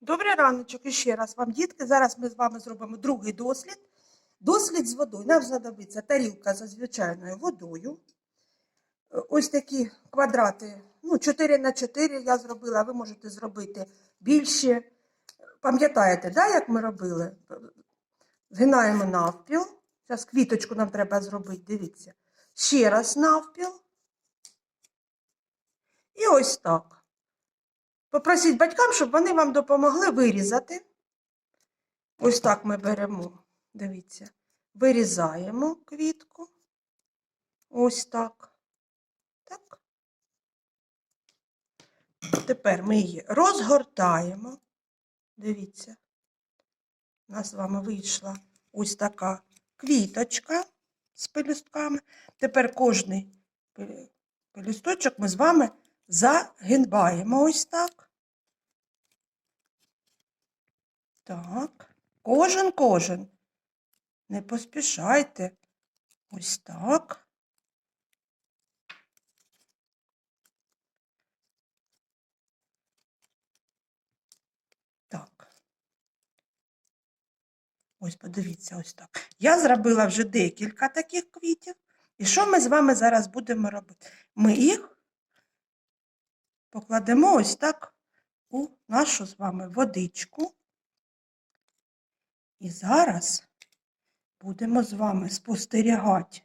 Добрий раночок і ще раз вам, дітки. Зараз ми з вами зробимо другий дослід. Дослід з водою. Нам знадобиться тарілка за звичайною водою. Ось такі квадрати, ну, 4 на 4 я зробила, ви можете зробити більше. Пам'ятаєте, да, як ми робили? Згинаємо навпіл. Зараз квіточку нам треба зробити, дивіться. Ще раз навпіл. І ось так. Попросіть батькам, щоб вони вам допомогли вирізати. Ось так ми беремо, дивіться, вирізаємо квітку. Ось так. Так. Тепер ми її розгортаємо. Дивіться, у нас з вами вийшла ось така квіточка з пелюстками. Тепер кожний пелюсточок ми з вами загинбаємо ось так. Так, кожен, кожен. Не поспішайте. Ось так. Так. Ось подивіться, ось так. Я зробила вже декілька таких квітів. І що ми з вами зараз будемо робити? Ми їх покладемо ось так у нашу з вами водичку. І зараз будемо з вами спостерігати,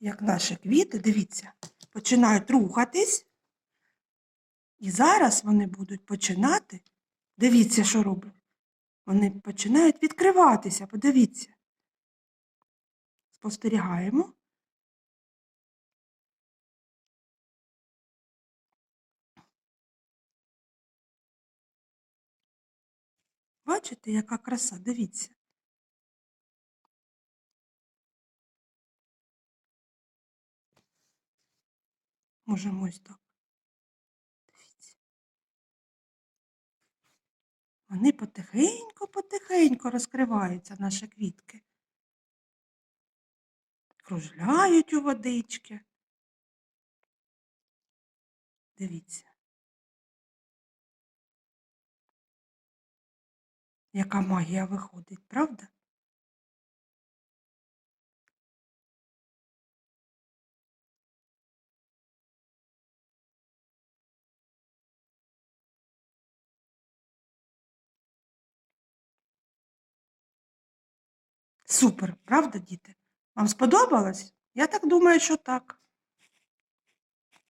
як наші квіти, дивіться, починають рухатись. І зараз вони будуть починати, дивіться, що роблять. Вони починають відкриватися, подивіться. Спостерігаємо. Бачите, яка краса? Дивіться. Можемо ось так. Дивіться. Вони потихеньку-потихеньку розкриваються, наші квітки. Кружляють у водички. Дивіться. Яка магія виходить, правда? Супер, правда, діти? Вам сподобалось? Я так думаю, що так.